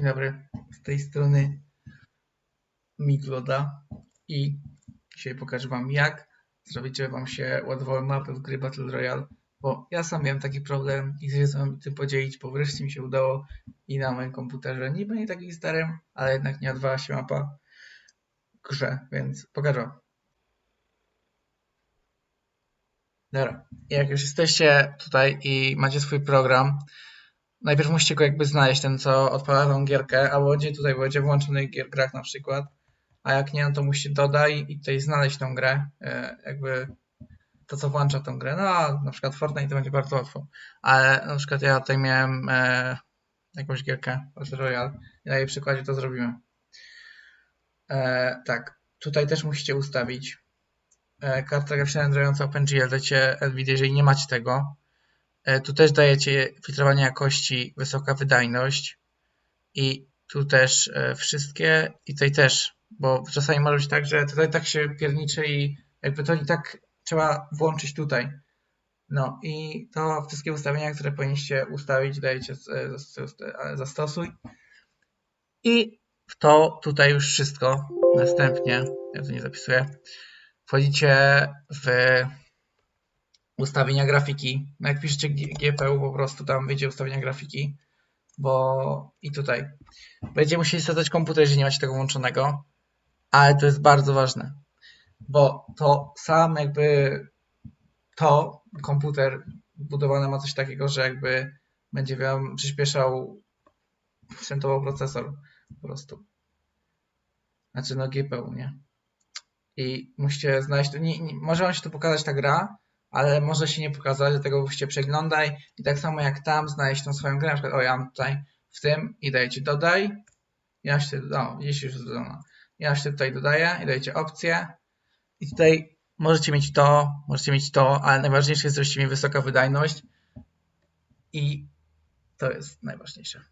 Dzień dobry, z tej strony Migloda i dzisiaj pokażę Wam jak zrobić, Wam się ładowały mapy w gry Battle Royale, bo ja sam miałem taki problem i chcę się z tym podzielić, bo wreszcie mi się udało i na moim komputerze, niby nie taki starym, ale jednak nie ładowała się mapa grze, więc pokażę. Dobra, jak już jesteście tutaj i macie swój program, najpierw musicie go jakby znaleźć, ten co odpala tą gierkę, albo będzie tutaj, będzie włączony gier grach na przykład, a jak nie, no to musicie dodaj i tutaj znaleźć tą grę, e, jakby to co włącza tą grę, no a na przykład Fortnite to będzie bardzo łatwo, ale na przykład ja tutaj miałem e, jakąś gierkę Battle Royale i na jej przykładzie to zrobimy. E, tak, tutaj też musicie ustawić e, karta graficzna renderująca OpenGL, dajcie NVIDIA, jeżeli nie macie tego, Tu też dajecie filtrowanie jakości, wysoka wydajność i tu też e, wszystkie i tutaj też, bo czasami może być tak, że tutaj tak się pierniczy i jakby to i tak trzeba włączyć tutaj. No i to wszystkie ustawienia, które powinniście ustawić, dajecie e, zas- e, zastosuj. I to tutaj już wszystko. Następnie, ja tu nie zapisuję, wchodzicie w ustawienia grafiki. No jak piszecie GPU, po prostu tam wyjdzie ustawienia grafiki, bo i tutaj. Będziecie musieli zadać komputer, jeżeli nie macie tego włączonego, ale to jest bardzo ważne, bo to sam jakby to komputer budowany ma coś takiego, że jakby będzie wam przyspieszał sprzętowo procesor po prostu. Znaczy no GPU, nie? I musicie znaleźć, nie, nie, może wam się tu pokazać ta gra, ale może się nie pokazać, dlatego musicie przeglądaj i tak samo jak tam znaleźć tą swoją grę, na przykład o ja mam tutaj w tym i dajecie dodaj, ja się, no widzicie już dodana, ja się tutaj dodaję i dajecie opcję. I tutaj możecie mieć to, możecie mieć to, ale najważniejsze jest, żebyście mieli wysoka wydajność. I to jest najważniejsze.